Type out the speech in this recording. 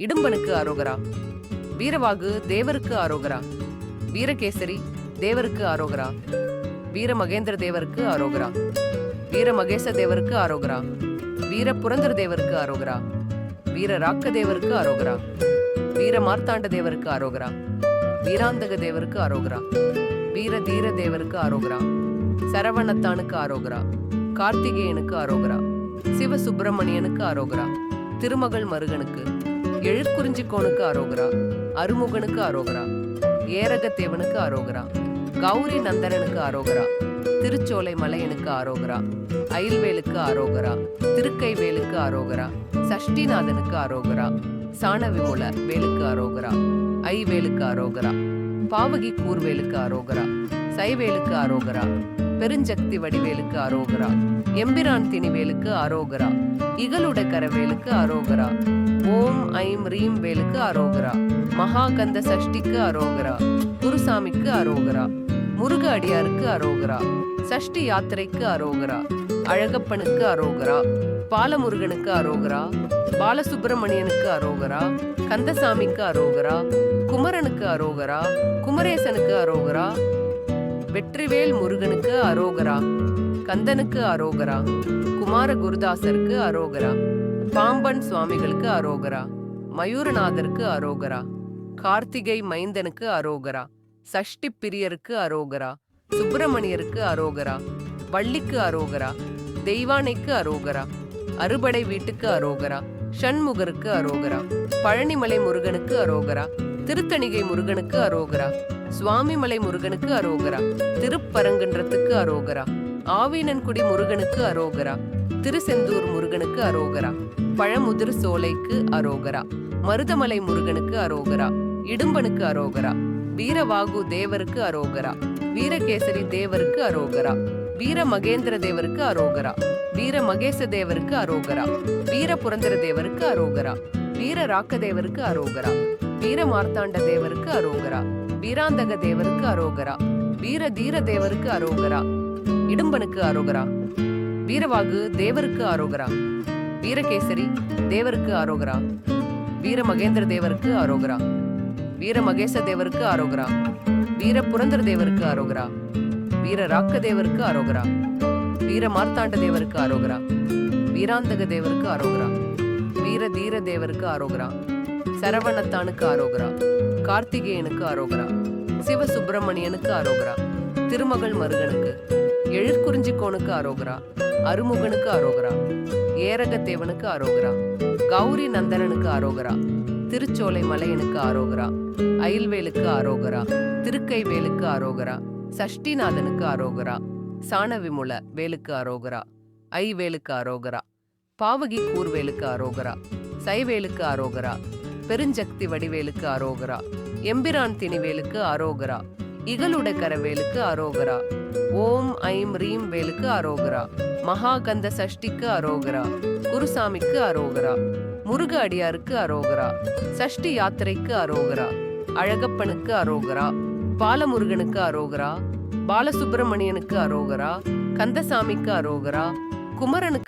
இடும்பனுக்கு அரோகரா வீரவாகு தேவருக்கு ஆரோகரா. வீரகேசரி தேவருக்கு ஆரோகரா. வீர மகேந்திர தேவருக்கு அரோகரா வீர மகேச தேவருக்கு ஆரோகரா. வீர புரந்தர தேவருக்கு அரோகரா வீர ராக்க தேவருக்கு அரோகரா வீர மார்த்தாண்ட தேவருக்கு ஆரோகரா. வீராந்தக தேவருக்கு அரோகரா வீர தீர தேவருக்கு ஆரோகரா. சரவணத்தானுக்கு ஆரோகரா. கார்த்திகேயனுக்கு அரோகரா சிவ சுப்பிரமணியனுக்கு ஆரோகரா. திருமகள் மருகனுக்கு. எழுக்குறிஞ்சிக்கோனுக்கு அரோகரா அருமுகனுக்கு அரோகரா ஏரகத்தேவனுக்கு அரோகரா கௌரி நந்தனனுக்கு அரோகரா திருச்சோலை மலையனுக்கு அரோகரா அயில்வேலுக்கு அரோகரா திருக்கைவேலுக்கு அரோகரா சஷ்டிநாதனுக்கு அரோகரா சாணவிமுல வேலுக்கு அரோகரா ஐவேலுக்கு அரோகரா பாவகி கூர்வேலுக்கு அரோகரா சைவேலுக்கு அரோகரா பெருஞ்சக்தி வடிவேலுக்கு அரோகரா எம்பிரான் திணிவேலுக்கு அரோகரா இகலுட கரவேலுக்கு அரோகரா ஓம் ஐம் ரீம் வேலுக்கு அரோகரா. மகாகந்த சஷ்டிக்கு அரோகரா. குருசாமிக்கு அரோகரா. முருக அடியாருக்கு அரோகரா. சஷ்டி யாத்திரைக்கு அரோகரா. அழகப்பனுக்கு அரோகரா. பாலமுருகனுக்கு அரோகரா. பாலசுப்பிரமணியனுக்கு அரோகரா. கந்தசாமிக்கு அரோகரா. குமரனுக்கு அரோகரா. குமரேசனுக்கு அரோகரா. வெற்றிவேல் முருகனுக்கு அரோகரா. கந்தனுக்கு அரோகரா. குமார குருதாசருக்கு அரோகரா. பாம்பன் சுவாமிகளுக்கு அரோகரா மயூரநாதருக்கு அரோகரா கார்த்திகை மைந்தனுக்கு அரோகரா சஷ்டி பிரியருக்கு அரோகரா சுப்பிரமணியருக்கு அரோகரா வள்ளிக்கு அரோகரா தெய்வானைக்கு அரோகரா அறுபடை வீட்டுக்கு அரோகரா ஷண்முகருக்கு அரோகரா பழனிமலை முருகனுக்கு அரோகரா திருத்தணிகை முருகனுக்கு அரோகரா சுவாமிமலை முருகனுக்கு அரோகரா திருப்பரங்குன்றத்துக்கு அரோகரா ஆவீனன்குடி முருகனுக்கு அரோகரா திருசெந்தூர் முருகனுக்கு அரோகரா. பழமுதிர் சோலைக்கு அரோகரா. மருதமலை முருகனுக்கு அரோகரா. இடும்பனுக்கு அரோகரா. வீரவாகு தேவருக்கு அரோகரா. வீரகேசரி தேவருக்கு அரோகரா. வீர மகேந்திர தேவருக்கு அரோகரா. வீர மகேச தேவருக்கு அரோகரா. வீர புரந்தர தேவருக்கு அரோகரா. வீர ராக்க தேவருக்கு அரோகரா. வீர மார்த்தாண்ட தேவருக்கு அரோகரா. வீராந்தக தேவருக்கு அரோகரா. வீர தீர தேவருக்கு அரோகரா. இடும்பனுக்கு அரோகரா. வீரவாகு தேவருக்கு ஆரோகரா. வீரகேசரி தேவருக்கு ஆரோகரா. வீர மகேந்திர தேவருக்கு ஆரோகரா. வீர மகேச தேவருக்கு ஆரோகரா. வீர புரந்தர தேவருக்கு அரோகரா வீர ராக்க தேவருக்கு அரோகரா வீர மார்த்தாண்ட தேவருக்கு ஆரோகரா. வீராந்தக தேவருக்கு அரோகரா வீர தீர தேவருக்கு ஆரோகரா. சரவணத்தானுக்கு ஆரோகரா. கார்த்திகேயனுக்கு ஆரோகரா. சிவ சுப்பிரமணியனுக்கு அரோகரா திருமகள் மருகனுக்கு. குறிஞ்சிக்கோனுக்கு அரோகரா அருமுகனுக்கு அரோகரா ஏரகத்தேவனுக்கு அரோகரா கௌரி நந்தனனுக்கு அரோகரா திருச்சோலை மலையனுக்கு அரோகரா அயில்வேலுக்கு அரோகரா திருக்கைவேலுக்கு அரோகரா சஷ்டிநாதனுக்கு அரோகரா சாணவிமுல வேலுக்கு அரோகரா ஐவேலுக்கு அரோகரா பாவகி கூர்வேலுக்கு அரோகரா சைவேலுக்கு அரோகரா பெருஞ்சக்தி வடிவேலுக்கு அரோகரா எம்பிரான் திணிவேலுக்கு அரோகரா இகலுட கரவேலுக்கு அரோகரா. ஓம் ஐம் ரீம் வேலுக்கு அரோகரா. மகாகந்த சஷ்டிக்கு அரோகரா. குருசாமிக்கு அரோகரா. முருக அடியாருக்கு அரோகரா. சஷ்டி யாத்திரைக்கு அரோகரா. அழகப்பனுக்கு அரோகரா. பாலமுருகனுக்கு அரோகரா. பாலசுப்பிரமணியனுக்கு அரோகரா. கந்தசாமிக்கு அரோகரா. குமரனுக்கு